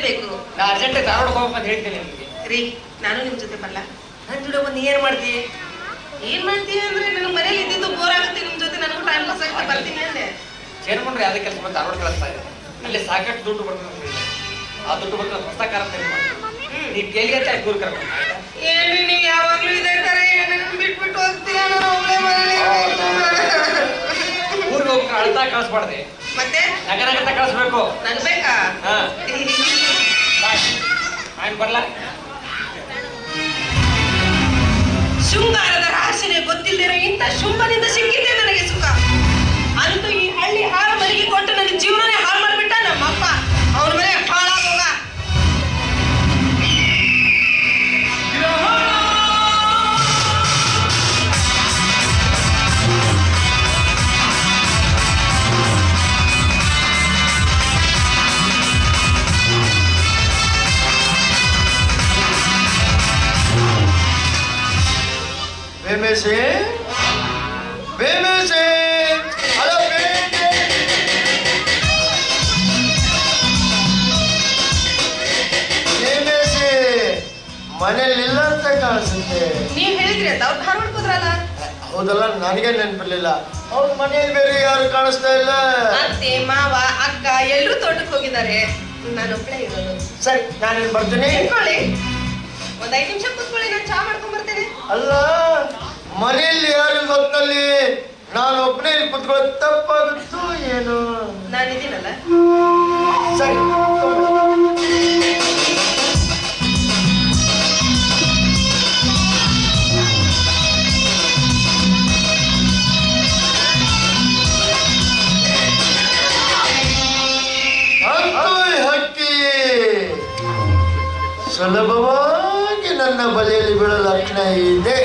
ಬರಲೇಬೇಕು ನಾ ಅರ್ಜೆಂಟ್ ಧಾರವಾಡ ಹೋಗ್ಬೇಕಂತ ಹೇಳ್ತೀನಿ ನಿಮಗೆ. ರೀ ನಾನು ನಿಮ್ ಜೊತೆ ಬರಲ್ಲ ನನ್ ಜೋಡಿ ಬಂದು ಏನ್ ಮಾಡ್ತಿ? ಏನ್ ಮಾಡ್ತೀಯ ಅಂದ್ರೆ ನನಗೆ ಮನೇಲಿ ಇದ್ದಿದ್ದು ಬೋರ್ ಆಗುತ್ತೆ ನಿಮ್ ಜೊತೆ ನನಗೂ ಟೈಮ್ ಪಾಸ್ ಆಗುತ್ತೆ ಬರ್ತೀನಿ ಅಂದೆ. ಸೇರ್ಕೊಂಡ್ರೆ ಯಾವ್ದೇ ಕೆಲಸ ಬಂದು ಧಾರವಾಡ ಕಳಿಸ್ತಾ ಇದೆ ಅಲ್ಲಿ ಸಾಕಷ್ಟು ದುಡ್ಡು ಬರ್ತದೆ. ಆ ದುಡ್ಡು ಬಂದ್ರೆ ಹೊಸ ಕಾರ. ನೀವು ಕೇಳಿಗೆ ಚಾಯ್ ದೂರ ಕರ್ಕೊಂಡು? ಏನ್ರಿ ನೀವ್ ಯಾವಾಗ್ಲೂ ಇದೇ ತರ ನನ್ನ ಬಿಟ್ಬಿಟ್ಟು ಹೋಗ್ತೀರಾ ನಾನು ಮನೇಲಿ ಊರಿಗೆ ಕಳಿಸ್ಬಾರ್ದೆ. ಮತ್ತೆ? ನಗರಗತ ಕಳಿಸ್ಬೇಕು. ನನ್ ಬೇಕಾ? ಹಾ. ಆಯ್ತು ಬರ್ಲಾ. ಶೃಂಗಾರದ ರಹಸ್ಯನೇ ಗೊತ್ತಿಲ್ಲದಿರೋ ಇಂಥ ಶುಂಭದಿಂದ ಸಿಕ್ಕಿದ್ದೆ ನನಗೆ ಸುಖ. ಅಂತೂ ಈ ಹಳ್ಳಿ ಹಾಳು ಮನೆಗೆ ಕೊಟ್ಟು ನನ್ನ ಜೀವನನೇ ಹಾಳು ಬೇಮೇಸಿ ಬೇಮೇಸಿ ಹಲೋ ಬೇಮೇಸಿ ಮನೇಲಿ ಇಲ್ಲ ಅಂತ ಕಾಣಿಸುತ್ತೆ. ನೀವ್ ಹೇಳಿದ್ರಿ ಅಂತ ಅವ್ರು ಧಾರವಾಡ ಹೋದ್ರಲ್ಲ? ಹೌದಲ್ಲ ನನಗೆ ನೆನಪಿರ್ಲಿಲ್ಲ. ಅವ್ರ ಮನೇಲಿ ಬೇರೆ ಯಾರು ಕಾಣಿಸ್ತಾ ಇಲ್ಲ. ಅತ್ತೆ ಮಾವ ಅಕ್ಕ ಎಲ್ಲರೂ ತೋಟಕ್ಕೆ ಹೋಗಿದ್ದಾರೆ. ನಾನು ಒಬ್ಳೆ ಇರೋದು. ಸರಿ ನಾನೇನು ಬರ್ತೀನಿ. ಒಂದ್ ಐದ್ ನಿಮಿಷ ಕೂತ್ಕೊಳ್ಳಿ ನಾನು ಚಾ ಮಾಡ್ಕೊಂಡ್ ಬರ್ತೇನೆ. ಅಲ್ಲ? ಮನೆಯಲ್ಲಿ ಯಾರು ಹೊತ್ತಲ್ಲಿ ನಾನು ಒಬ್ಬನೇ ಕುತ್ಕೊಳ್ಳೋದು ತಪ್ಪಾಗುತ್ತೋ ಏನು. ನಾನು ಇದೀನಲ್ಲ ಸರಿ. ಅಂತೂ ಈ ಹಕ್ಕಿ. ಸುಲಭವಾಗಿ ನನ್ನ ಬಲೆಯಲ್ಲಿ ಬೀಳೋ ಲಕ್ಷಣ ಇದೆ.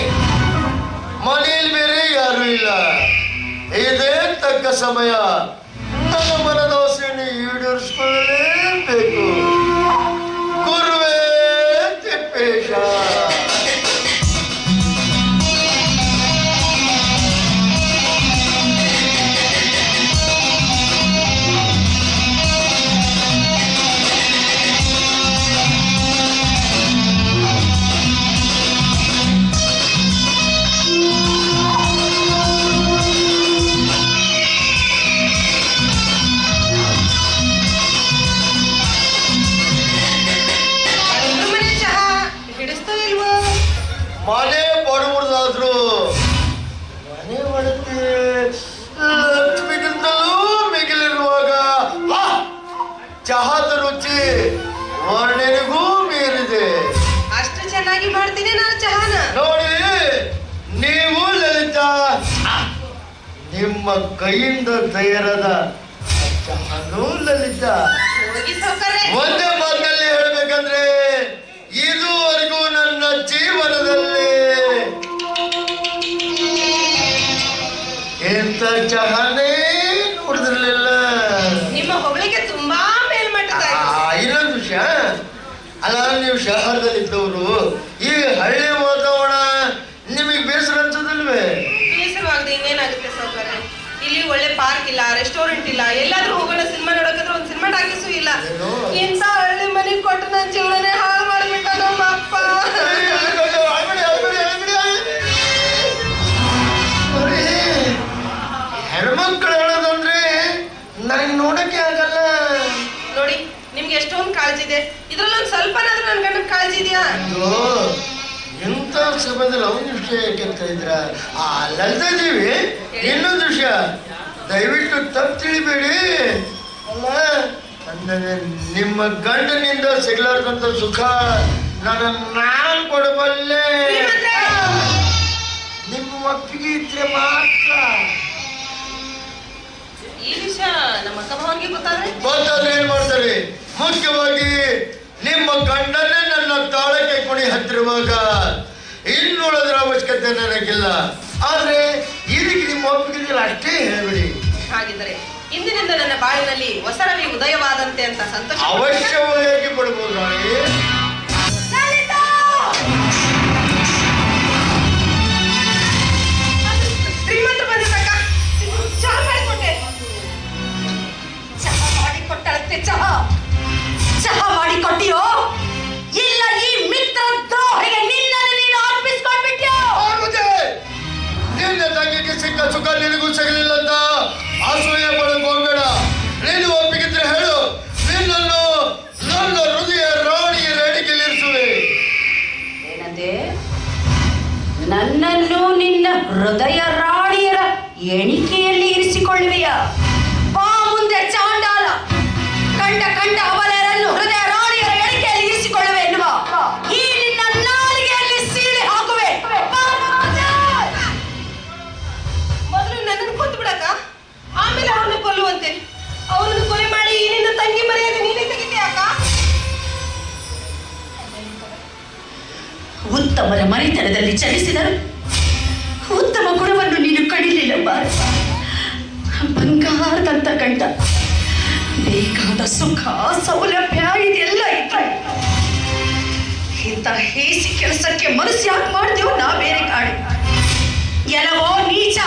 ಇದೇ ತಕ್ಕ ಸಮಯ. ನನ್ನ ಮನದೋಸೆಯನ್ನು ಈಡೇರಿಸಿಕೊಳ್ಳಲೇಬೇಕು. ಕೈಯಿಂದ ತಯಾರಾದ ಲಲಿತಾ ಎಲ್ಲಾದ್ರೂ ಹೋಗೋಣ ಸಿನಿಮಾ ನೋಡೋಕಂದ್ರೆ ಒಂದು ಸಿನಿಮಾ ಟಾಕೀಸು ಇಲ್ಲ. ಇಂತ ಇಂಥ ಹಳ್ಳಿ ಮನೆಗೆ ಕೊಟ್ಟು ನನ್ನ ಜೀವನನೇ ಹಾಳು ಮಾಡ್ಬಿಟ್ಟ ನಮ್ಮ ಅಪ್ಪ ಹೆಣ್ಮಕ್ಳು ಹೇಳೋದಂದ್ರೆ ನನಗೆ ನೋಡಕ್ಕೆ ಆಗಲ್ಲ. ನೋಡಿ ನಿಮ್ಗೆ ಎಷ್ಟೊಂದು ಕಾಳಜಿ ಇದೆ. ಇದ್ರಲ್ಲೊಂದು ಸ್ವಲ್ಪನಾದ್ರೂ ನನ್ನ ಗಂಡನ ಕಾಳಜಿ ಇದೆಯಾ? ಎಂತ ಸಮಯದಲ್ಲಿ ಅವನ ವಿಷಯ ಅಂತ ಇದ್ರ ಆ ಲಲಿತಾ ದೇವಿ ಇನ್ನೊಂದು ವಿಷಯ. ದಯವಿಟ್ಟು ತಪ್ಪು ತಿಳಿಬೇಡಿ ಅಲ್ಲ ಅಂದರೆ ನಿಮ್ಮ ಗಂಡನಿಂದ ಸಿಗ್ಲಾರ್ದಂತ ಸುಖ ನನ್ನ ನಾನು ಕೊಡಬಲ್ಲೆ. ನಿಮ್ಮ ಒಪ್ಪಿಗೆ ಇದ್ರೆ ಮಾತ್ರ. ಈ ವಿಷಯ ನಮ್ಮ ಅಕ್ಕ ಭಾವನ್ಗೆ ಗೊತ್ತಾದ್ರೆ? ಗೊತ್ತಾದ್ರೆ ಏನ್ ಮಾಡ್ತಾರೆ? ಮುಖ್ಯವಾಗಿ ನಿಮ್ಮ ಗಂಡನೇ ನನ್ನ ತಾಳಕ್ಕೆ ಕುಣಿ ಹತ್ತಿರುವಾಗ ಇನ್ನುಳದ್ರ ಅವಶ್ಯಕತೆ ನನಗಿಲ್ಲ. ಆದ್ರೆ ಇದಕ್ಕೆ ನಿಮ್ಮ ಒಪ್ಪಿಗೆ ಅಷ್ಟೇ ಹೇಳ್ಬಿಡಿ. ಹಾಗಿದ್ದರೆ ಇಂದಿನಿಂದ ನನ್ನ ಬಾಳಿನಲ್ಲಿ ಹೊಸರವಿ ಉದಯವಾದಂತೆ ಅಂತ ಸಂತೋಷ ಅವಶ್ಯವಾಗಿ ಪಡ್ಬೋದು ರಾಣಿ? ಹೃದಯ ರಾಣಿಯರ ಎಣಿಕೆಯಲ್ಲಿ ಇರಿಸಿಕೊಳ್ಳುವೆಯ. ಬಾ ಮುಂದೆ ಚಾಂಡಾಲ. ಕಂಡ ಕಂಡ ಅವಲರನ್ನು ಹೃದಯ ರಾಣಿಯರ ಎಣಿಕೆಯಲ್ಲಿ ಇರಿಸಿಕೊಳ್ಳುವೆ ಎನ್ನುವ. ಈ ನಿನ್ನ ನಾಲಿಗೆಯಲ್ಲಿ ಸೀಳಿ ಹಾಕುವೆ. ಮೊದಲು ನನ್ನನ್ನು ಕೊಂದು ಬಿಡಕ ಆಮೇಲೆ ಅವನು ಕೊಲ್ಲುವಂತೆ. ಅವನನ್ನು ಕೊಲೆ ಮಾಡಿ ಈ ನಿನ್ನ ತಂಗಿ ಮರೆಯದೆ ನೀನೇ ತೆಗಿತೀಯಾಕ ಉತ್ತಮರ ಮರಿತನದಲ್ಲಿ ಚಲಿಸಿದರು ಕಂಡ ಬೇಕಾದ ಸುಖ, ಸೌಲಭ್ಯ ಇದೆಲ್ಲ ಇತ್ತು ಇಂಥ ಹೇಸಿ ಕೆಲಸಕ್ಕೆ ಮನಸ್ಸು ಯಾಕೆ ಮಾಡ್ತೀವೋ ನಾ ಬೇರೆ ಕಾಡು. ಎಲ್ಲವೋ ನೀಚ.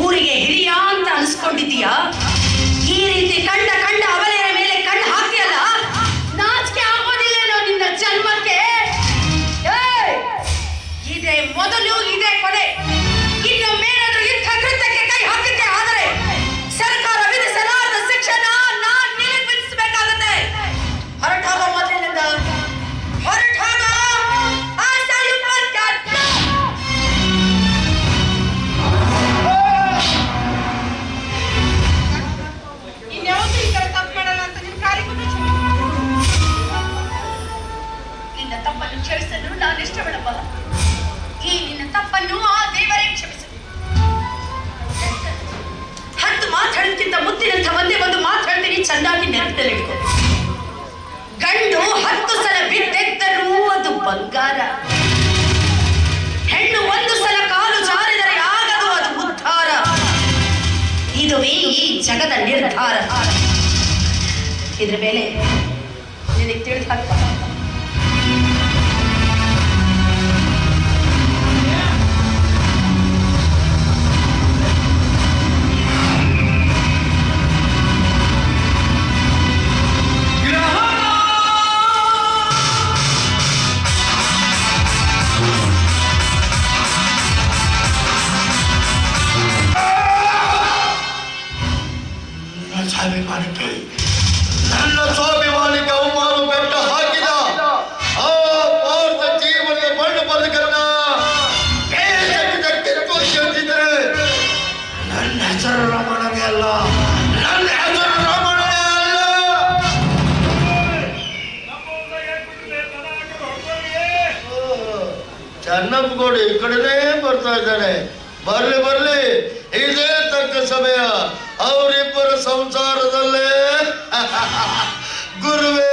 ಊರಿಗೆ ಹಿರಿಯ ಅಂತ ಅನ್ಸ್ಕೊಂಡಿದ್ದೀಯಾ? ಈ ರೀತಿ ಕಂಡ ಕಂಡ ಅವಲೆಯ ಮೇಲೆ ಕಣ್ಣು ಹಾಕ್ತಿಯಲ್ಲ? ನಾಚಿಕೆ ಆಗೋದಿಲ್ಲೇನೋ ನಿನ್ನ ಜನ್ಮಕ್ಕೆ! ಇದೇ ಮೊದಲು, ಇದೆ ಕೊನೆ ಇದ್ರ ಮೇಲೆ ಚೆನ್ನಪ್ಪಗೌಡ ಈ ಕಡೆನೇ ಬರ್ತಾ ಇದ್ದಾನೆ ಬರ್ಲಿ ಬರ್ಲಿ. ಇದೇ ತಕ್ಕ ಸಮಯ. ಅವರಿಬ್ಬರ ಸಂಸಾರದಲ್ಲೇ. ಗುರುವೇ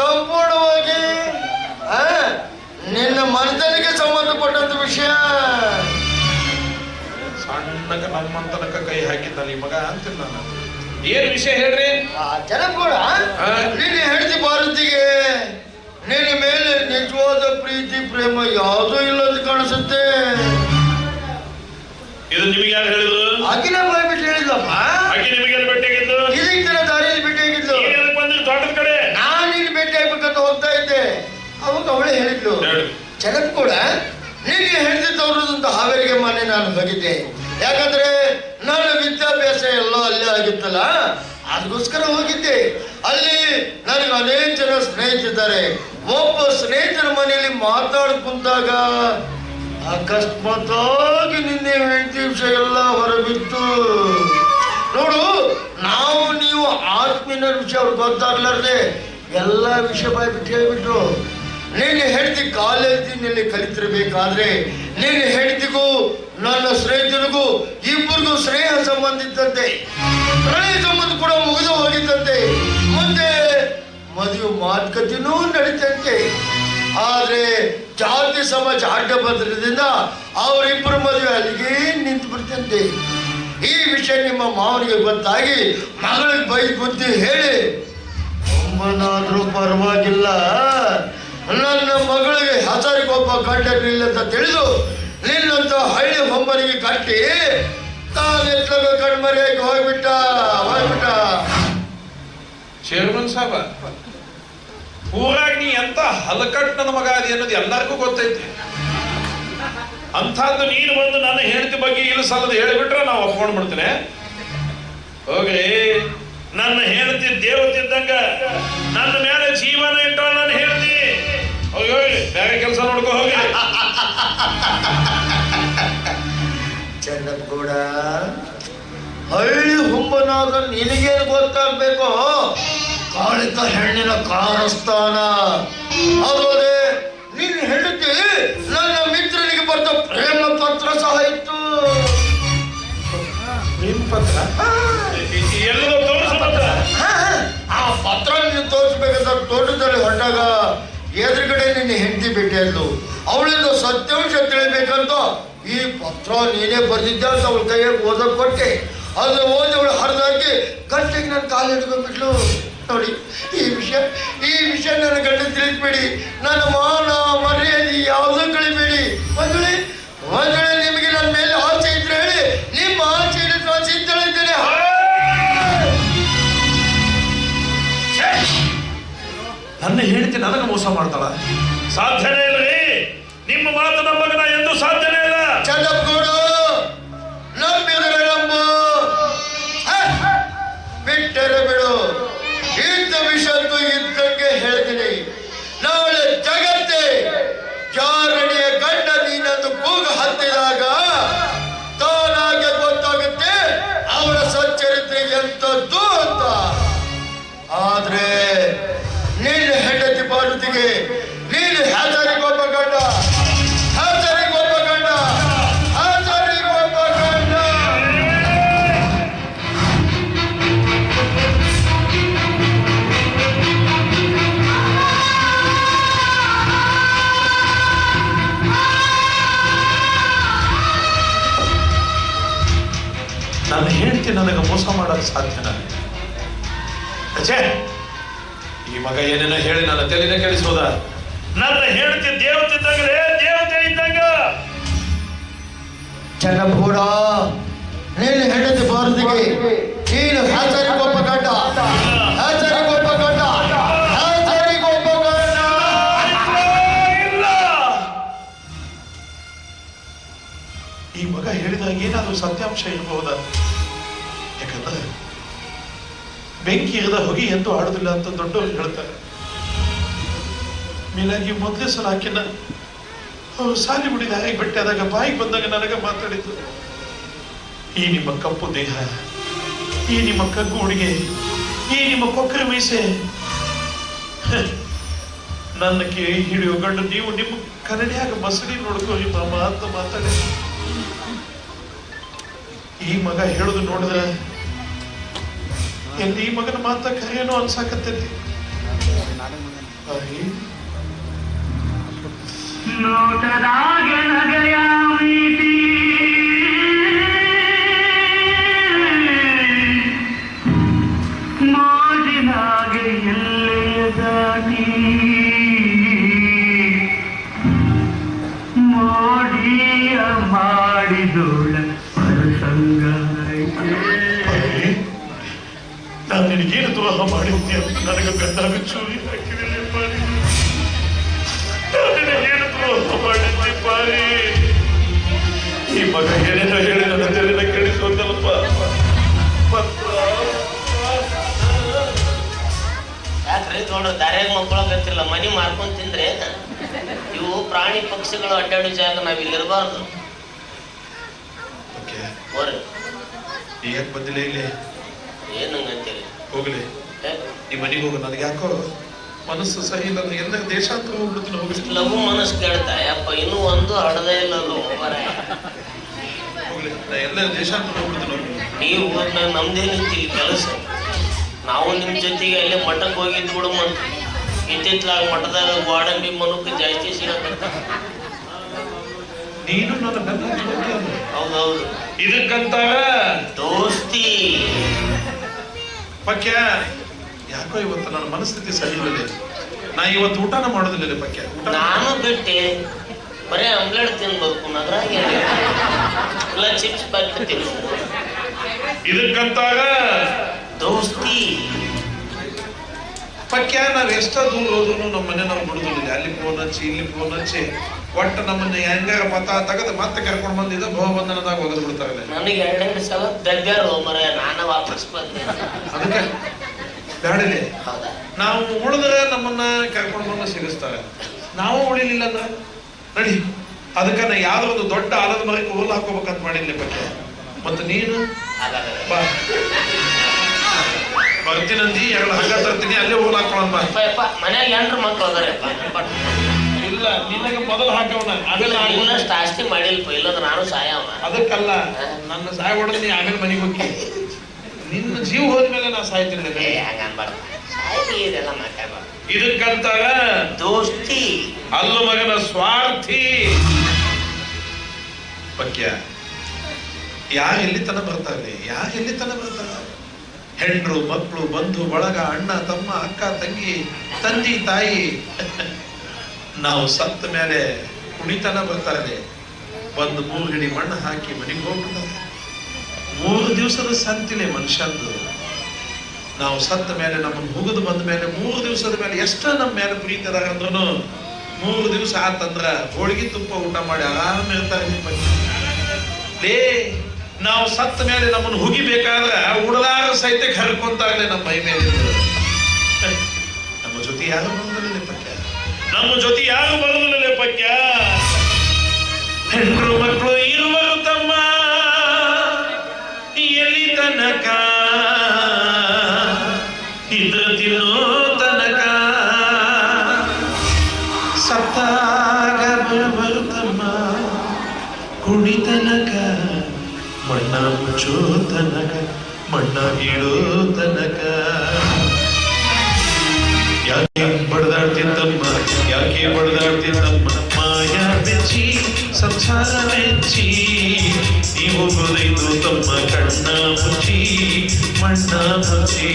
ಸಂಪೂರ್ಣವಾಗಿ ಆ, ನಿನ್ನ ಮನದಲ್ಲಿಗೆ ಸಂಬಂಧಪಟ್ಟಂತ ವಿಷಯ. ಸಣ್ಣಕ ನಮ್ಮಂತನಕ ಕೈ ಹಾಕಿದ್ದ ಈ ಮಗ ಅಂತೀನಿ ನಾನು. ಏನ್ ವಿಷಯ ಹೇಳ್ರಿ? ಆ ಜನಪೂಡ ಹೇಳ್ತಿ ನಿನ್ನ ಹೆಂಡತಿ ಭಾರತಿಗೆ ನಿನ್ನ ಮೇಲೆ ನಿಜವಾದ ಪ್ರೀತಿ ಪ್ರೇಮ ಯಾವುದೂ ಇಲ್ಲದ ಕಾಣಿಸುತ್ತೆ. ಇದು ನಿಮಗೆ ಯಾರು ಹೇಳಿದ್ರು? ಅಗಿನ ಬಾಯ್ಬಿಟ್ಟು ಹೇಳಿದ್ಲಪ್ಪ. ನಿಮಗೆ ಭೇಟಿಯಾಗಿದ್ದು ಇದಕ್ಕೆ ಅವಳೇ ಹೇಳಿದ್ಲು. ಹೇಳಿ. ಜನಕ್ ಕೂಡ ನೀನು ಹೆಂಡತಿ ಅಂತ ಹಾವೇರಿಗೆ ಮನೆ ನಾನು ಹೋಗಿದ್ದೆ. ಯಾಕಂದ್ರೆ ನನ್ನ ವಿದ್ಯಾಭ್ಯಾಸ ಎಲ್ಲ ಅಲ್ಲೇ ಆಗಿತ್ತಲ್ಲ ಅದಕ್ಕೋಸ್ಕರ ಹೋಗಿದ್ದೆ. ಅಲ್ಲಿ ನನಗೆ ಅನೇಕ ಜನ ಸ್ನೇಹಿತರಿದ್ದಾರೆ. ಒಬ್ಬ ಸ್ನೇಹಿತರ ಮನೆಯಲ್ಲಿ ಮಾತಾಡ್ ಅಕಸ್ಮಾತ್ ಆಗಿ ನಿನ್ನೆ ಹೆಂಡತಿ ವಿಷಯ ಎಲ್ಲ ಹೊರಬಿತ್ತು. ನೋಡು ನಾವು ನೀವು ಆತ್ಮೀನ ವಿಷಯ ಅವ್ರು ಗೊತ್ತಾಗ್ಲಾರ್ದೆ ಎಲ್ಲ ವಿಷಯ ಬಾಯ್ಬಿಟ್ಟು ಹೇಳ್ಬಿಟ್ರು ನಿನ್ನ ಹೆಂಡತಿ ಕಾಲೇಜಿನಲ್ಲಿ ಕಲಿತಿರಬೇಕಾದ್ರೆ ನೀನು ಹೆಂಡತಿಗೂ, ನನ್ನ ಸ್ನೇಹಿತನಿಗೂ ಇಬ್ಬರಿಗೂ ಸ್ನೇಹ ಸಂಬಂಧ ಇದ್ದಂತೆ ಸಂಬಂಧ ಕೂಡ ಮುಗಿದು ಹೋಗಿದ್ದಂತೆ, ಮುಂದೆ ಮದುವೆ ಮಾತುಕತೆನೂ ನಡೀತಂತೆ. ಆದ್ರೆ ಜಾತಿ, ಸಮಾಜ, ಅಡ್ಡ ಬಂದಿರೋದ್ರಿಂದ ಅವರಿಬ್ಬರು ಮದುವೆ ಅಲ್ಲಿಗೆ ನಿಂತು ಬಿಡ್ತಂತೆ. ಈ ವಿಷಯ ನಿಮ್ಮ ಮಾವನಿಗೆ ಗೊತ್ತಾಗಿ ಮಗಳಿಗೆ ಬೈ ಬುದ್ಧಿ ಹೇಳಿ, ಒಮ್ಮನಾದ್ರೂ ಪರವಾಗಿಲ್ಲ. ನನ್ನ ಮಗಳಿಗೆ ಹಸರಿಗೊಬ್ಬ ಇಲ್ಲ ಅಂತ ತಿಳಿದು ನಿನ್ನಂತ ಹಳ್ಳಿ ಹೊಂಬರಿಗೆ ಕಟ್ಟಿ ತಾನೆತ್ತಗ ಕಣ್ಮರಿಯಾಗಿ ಹೋಗ್ಬಿಟ್ಟ ಹೋಗ್ಬಿಟ್ಟ. ಚೇರ್ಮನ್ ಸಾಹೇಬ ಪೂರಾಗಿ ಎಂತ ಹಲಕಟ್ ನನ್ನ ಮಗ ಅದಿ ಅನ್ನೋದು ಎಲ್ಲರಿಗೂ ಗೊತ್ತೈತಿ. ಅಂಥದ್ದು ನೀನು ಬಂದು ನನ್ನ ಹೆಂಡತಿ ಬಗ್ಗೆ ಇಲ್ಲ ಸಲ್ಲದ ಹೇಳಿಬಿಟ್ರೆ ನಾವು ಒಪ್ಕೊಂಡು ಬಿಡ್ತೇನೆ ಹೋಗ್ರಿ, ನನ್ನ ಹೆಂಡತಿ ದೇವತಿದ್ದಂಗ ನನ್ನ ಮೇಲೆ ಜೀವನ ಇಟ್ಟ ನನ್ನ ಹೋಗಿ ಹೋಗಿ ಬೇರೆ ಕೆಲಸ ನೋಡ್ಕೊ ಹೋಗಿ. ಚನ್ನಪ್ಪಗೌಡ ಹಳ್ಳಿ ಹುಂಬನಾದ ನಿನಗೆ ಗೊತ್ತಾಗ್ಬೇಕು? ಕಾಳಿಕ ಹೆಣ್ಣಿನ ಕಾರಸ್ಥಾನ. ಅದಲ್ಲದೆ ನಿನ್ನ ಹೆಂಡತಿ ನನ್ನ ಮಿತ್ರನಿಗೆ ಬರೆದ ಪ್ರೇಮ ಪತ್ರ ಸಹ ಇತ್ತು. ನಿಮ್ ಪತ್ರ? ಎಲ್ಲದೋ ತೋರಿಸು ಪತ್ರ. ಹಾ, ಆ ಪತ್ರ ನೀನು ತೋರಿಸ್ಬೇಕಂತ ತೋಟದಲ್ಲಿ ಹೊರಟಾಗ ಎದುರುಗಡೆ ನಿನ್ನ ಹೆಂಡತಿ ಭೇಟಿಯಾದ್ಲು ಅವಳಿಂದ ಸತ್ಯಾಂಶ ತಿಳಿಬೇಕಂತ ಈ ಪತ್ರ ನೀನೇ ಬರೆದಿದ್ದೆ ಅಂತ ಅವಳ ಕೈಯಾಗ ಓದಕ್ಕೆ ಕೊಟ್ಟೆ. ಅದನ್ನ ಓದಿ ಅವಳು ಹರಿದಾಕಿ ಗಂಟೆಗೆ ನನ್ನ ಕಾಲು ಹಿಡ್ಕೊಂಡ್ಬಿಟ್ಲು ನೋಡಿ, ಈ ವಿಷಯ ಈ ವಿಷಯ ನನ್ನ ಗಂಡ ತಿಳಿಸ್ಬೇಡಿ ನನ್ನ ಮಾನ ಮರ್ಯಾದೆ ಯಾವುದೂ ಕಳಿಬೇಡಿ. ಒಂದ್ ಸಾಧ್ಯನೇ ಇಲ್ರಿ. ನಿಮ್ಮ ಮಾತು ನಂಬಗನ ಎಂದು ಸಾಧ್ಯನೇ ಇಲ್ಲ. ಚನ್ನಪ್ಪಗೌಡ ನಂಬಿದರೆ ನಂಬು ಬಿಟ್ಟರೆ ಬಿಡು. ಇದ್ದ ವಿಷದ್ದು ಇದ್ದಂಗೆ ಹೇಳ್ತೀನಿ. ನಾಳೆ ಜಗತ್ತೇ ಜಾರಣಿಯ ಗಂಡ ನೀನಂದು ಕೂಗು ಹತ್ತಿದಾಗ ತಾನಾಗೆ ಗೊತ್ತಾಗುತ್ತೆ ಅವರ ಸಚ್ಚರಿತ್ರೆ ಎಂತದ್ದು ಮೋಸ ಮಾಡಕ್ ಅಜೆ ಈ ಮಗ ಏನೇನ ಹೇಳಿ ನನ್ನ ತಲೆನ ಕೇಳಿಸೋದ ನನ್ನ ಹೆಂಡತಿ ದೇವತೆ ಇದ್ದಂಗ್ರೆ ದೇವತೆ ಇದ್ದಂಗ. ಚನ್ನಪೂಡ ನೀನು ಹೆಂಡತಿ ಬಾರದಿಗೆ ನೀನು ಹ್ಯಾಚರಿಗೊಬ್ಬ ಗಂಡ. ಹ್ಯಾಚರಿಗೊಬ್ಬ ಗಂಡ. ಹ್ಯಾಚರಿಗೊಬ್ಬ ಗಂಡ. ಇಲ್ಲ. ಈ ಮಗ ಹೇಳಿದಾಗ ಏನಾದ್ರೂ ಸತ್ಯಾಂಶ ಇರಬಹುದಾ? ಬೆಂಕಿ ಇರದ ಹೊಗೆ ಎಂದು ಆಡುದಿಲ್ಲ ಅಂತ ದೊಡ್ಡವರು ಹೇಳ್ತಾರೆ. ಮೇಲಾಗಿ ಮೊದಲೇ ಸಲ ಆಕಿನ, ಅವರು ಸಾಲಿ ಬಿಡಿದ ಹಾಗೆ ಬೆಟ್ಟಾದಾಗ ಬಾಯಿಗೆ ಬಂದಾಗ ನನಗೆ ಮಾತಾಡಿದ್ದು, ಈ ನಿಮ್ಮ ಕಪ್ಪು ದೇಹ, ಈ ನಿಮ್ಮ ಕಗ್ಗು ಉಡುಗೆ, ಈ ನಿಮ್ಮ ಕೊಕ್ಕರೆ ಮೀಸೆ ನನ್ನ ಕೈ ಹಿಡಿಯೋ ಗಂಡು ನೀವು ನಿಮ್ಮ ಕನ್ನಡಿಯಾಗ ಮಸಡಿ ನೋಡ್ಕೋರಿ ಮಾಮ, ಅಂತ ಮಾತಾಡಿ ಈ ಮಗ ಹೇಳುದು ನೋಡಿದ್ರೆ ಎಲ್ಲಿ ಈ ಮಗನ ಮಾತ ಕರೆಯೇನೋ ಅನ್ಸಾಕತ್ತೈತಿ. ನೋಟದಾಗೆ ನಗೆಯ ನನಗೆ ಬೆನ್ನಾಗ ಚೂರಿ ಹಾಕಿರಲಿ ಪಾರಿ ನಿನಗೇನು ದ್ರೋಹ ಮಾಡಿದ್ದೆ ಪಾರಿ ಈ ಮಗ ಏನೇನೋ ಹೇಳಿ ನನ್ನ ತೆರೆದ ಕೆಡಿಸೋದಲ್ಪ ಪತ್ರ ಯಾಕ್ರಿ? ನೋಡ್ರಿ ದಾರ್ಯಾಗ ಮಕ್ಕಳಾಗತ್ತಿಲ್ಲ ಮನಿ ಮಾರ್ಕೊಂಡ್ ತಿಂದ್ರೆ ಇವು ಪ್ರಾಣಿ ಪಕ್ಷಿಗಳು ಅಡ್ಡಾಡೋ ಜಾಗ ನಾವ್ ಇಲ್ಲಿರಬಾರ್ದು ಓಕೆ. ಹೋರಿ. ಈಗ ಬಂದಿಲ್ಲ ಇಲ್ಲಿ? ಏನ್ ಹಂಗಂತೀರಿ ಹೋಗ್ಲಿ. ಏ, ಈ ಮನೆಗೆ ಹೋಗ ನನಗೆ ಯಾಕೋ ಮನಸ್ಸು ಸರಿ ಇಲ್ಲ ಎಲ್ಲ ದೇಶಾಂತರ ಹೋಗ್ಬಿಡ್ತೀನಿ ಹೋಗಿ ಲಘು ಮನಸ್ಸು ಕೇಳ್ತಾ ಯಪ್ಪ ಇನ್ನೂ ಒಂದು ಹಡದೇ ಇಲ್ಲ. ಹೋಗ್ಲಿ ನಾ ಎಲ್ಲ ದೇಶಾಂತರ ಹೋಗ್ಬಿಡ್ತೀನಿ ಹೋಗ್ಲಿ ನೀವು ಹೋದ್ರೆ ನಮ್ದೇನಿತ್ತು ಇಲ್ಲಿ ಕೆಲಸ. ನಾವು ನಿಮ್ಮ ಜೊತೆಗೆ ಅಲ್ಲೇ ಮಠಕ್ಕೆ ಹೋಗಿದ್ದು ಬಿಡು ಮತ್ ಇತ್ತಿತ್ತಲಾಗ ಮಠದಾಗ ಗೋಡಂಬಿ ಮನುಕ್ ಜಾಸ್ತಿ ಸಿಗತ್ತ ನೀನು ನನ್ನ ಬೆನ್ನ? ಹೌದೌದು. ಇದಕ್ಕಂತಾರ? ದೋಸ್ತಿ. ಪಕ್ಯ ಯಾಕೋ ಇವತ್ತು ನನ್ನ ಮನಸ್ಥಿತಿ ಸರಿ ಇಲ್ಲದೆ ನಾ ಇವತ್ತು ಊಟನ ಮಾಡೋದಿಲ್ಲ ಪಕ್ಕೆ. ನಾನು ಬಿಟ್ಟೆ. ಬರೀ ಆಮ್ಲೆಟ್ ತಿನ್ಬೇಕು ಅದ್ರಾಗ ಇಲ್ಲ ಚಿಪ್ಸ್ ಪ್ಯಾಕೆಟ್ ತಿನ್ಬೇಕು. ಇದಕ್ಕಂತಾಗ ದೋಸ್ತಿ. ಪಕ್ಯ ನಾವ್ ಎಷ್ಟೋ ದೂರ ಹೋದ್ರು ನಮ್ಮ ಮನೆ ನಾವು ಬಿಡುದಿಲ್ಲ. ಅಲ್ಲಿ ಫೋನ್ ಹಚ್ಚಿ ಇಲ್ಲಿ ಫೋನ್ ಹಚ್ಚಿ ಒಟ್ಟು ನಮ್ಮನ್ನ ಹೆಂಗಾರ ಪತ ತಗದ ಮತ್ತೆ ಕರ್ಕೊಂಡು ಬಂದಿದ್ದ ಭವಬಂಧನದಾಗ ಹೋಗದ್ ಬಿಡ್ತಾರೆ ನನಗೆ ಎರಡೆರಡು ಸಲ ದಗ್ಗಾರ ಮರ ನಾನು ವಾಪಸ್ ಬಂದೆ. ಅದಕ್ಕೆ ಬ್ಯಾಡಿಲೆ ನಾವು ಉಳಿದ್ರೆ ನಮ್ಮನ್ನ ಕರ್ಕೊಂಡು ಬಂದು ಸಿಗಿಸ್ತಾರೆ. ನಾವು ಉಳಿಲಿಲ್ಲ ಅಂದ್ರೆ ನಡಿ. ಅದಕ್ಕೆ ನಾ ಯಾವ್ದೋ ಒಂದು ದೊಡ್ಡ ಆಲದ ಮರಕ್ಕೆ ಹುಲ್ಲು ಹಾಕೋಬೇಕಂತ ಮಾಡಿಲ್ಲ ಬಗ್ಗೆ. ಮತ್ತೆ ನೀನು? ಬರ್ತೀನಂದಿ ಎರಡು ಹಗ್ಗ ತರ್ತೀನಿ ಅಲ್ಲೇ ಹುಲ್ಲು ಹಾಕೊಳ್ಳೋಣ ಮನೆಯಲ್ಲಿ ಎಂಟ್ರ ಮಕ್ಕಳು ಅದಾರಪ್ಪ ಇಲ್ಲ ನಿನಗೆ ಮೊದಲು ಹಾಕವನ ಆಸ್ತಿ ಮಾಡಿಲ್ಪ? ಇಲ್ಲಂದ್ರೆ ನಾನು ಸಹಾಯ ಅದಕ್ಕಲ್ಲ ನನ್ನ ಸಹಾಯ ಹೊಡೆದು ನೀ ಆಮೇಲೆ ಮನೆಗೆ ಹೋಗಿ. ನಿನ್ನ ಜೀವ ಹೋದ್ಮೇಲೆ ನಾ ಸಾಯ್ತೀನಿ ಇದಕ್ಕಂತಾಗ ದೋಸ್ತಿ. ಅಲ್ಲು ಮಗನ ಸ್ವಾರ್ಥಿ. ಪಕ್ಯ ಯಾರು ಎಲ್ಲಿ ತನ ಬರ್ತಾರೆ ಯಾರು ಎಲ್ಲಿ ತನ ಬರ್ತಾರೆ ಹೆಂಡ್ರು ಮಕ್ಕಳು ಬಂಧು ಬಳಗ ಅಣ್ಣ ತಮ್ಮ ಅಕ್ಕ ತಂಗಿ ತಂದಿ ತಾಯಿ. ನಾವು ಸತ್ತ ಮೇಲೆ ಕುಣಿತನ ಬರ್ತಾರೆ ಒಂದು ಮೂರು ಹಿಡಿ ಮಣ್ಣು ಹಾಕಿ ಮನೆಗೆ ಹೋಗ್ಬಿಡ್ತಾರೆ. ಮೂರು ದಿವಸದ ಸಂತಿಲೆ ಮನುಷ್ಯಂದು. ನಾವು ಸತ್ತ ಮೇಲೆ ನಮ್ಮನ್ನು ಮುಗಿದು ಬಂದ ಮೇಲೆ ಮೂರು ದಿವಸದ ಮೇಲೆ ಎಷ್ಟ ನಮ್ಮ ಮೇಲೆ ಪ್ರೀತಿ ಅಂದ್ರೂ ಮೂರು ದಿವಸ ಆತಂದ್ರ ಹೋಳಿಗೆ ತುಪ್ಪ ಊಟ ಮಾಡಿ ಆರಾಮ ಇರ್ತಾರೆ. ಲೇ, ನಾವು ಸತ್ತ ಮೇಲೆ ನಮ್ಮನ್ನು ಹುಗಿಬೇಕಾದ್ರೆ ಉಡಲಾರ ಸಹಿತ ಕರ್ಕೊಂತಾಗಲೇ ನಮ್ಮ ಮೈ ಮೇಲೆ. ನಮ್ಮ ಜೊತೆ ಯಾರು ಬರೋದಿಲ್ಲ ಪಕ್ಕ? ನಮ್ಮ ಜೊತೆ ಯಾರು ಬರೋದಿಲ್ಲ ಪಕ್ಯ ಹೆಣ್ಣು ಮಕ್ಕಳು ತನಕ ಇದ್ರ ತಿನ್ನೋ ತನಕ ಸತ್ತಾಗ ಬರ್ತಮ್ಮ ಕುಣಿತನಕ ಮಣ್ಣ ಮುಚ್ಚೋ ತನಕ ಮಣ್ಣ ಇಡೋ ತನಕ ಯಾಕೆ ಬಡದಾಡ್ತಿದ್ದಮ್ಮ ಯಾಕೆ ಬಡದಾಡ್ತಿದ್ದಮ್ಮ ಮಾಯ ಬೆಚ್ಚಿ ಸಂಸಾರ ಮೆಚ್ಚಿ ನೀವು ಗೊದೈದು ತಮ್ಮ ಕಣ್ಣ ಮುಚ್ಚಿ ಮಣ್ಣ ಮುಚ್ಚಿ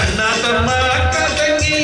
ಅಣ್ಣ ತಮ್ಮ ಅಕ್ಕ ತಂಗಿ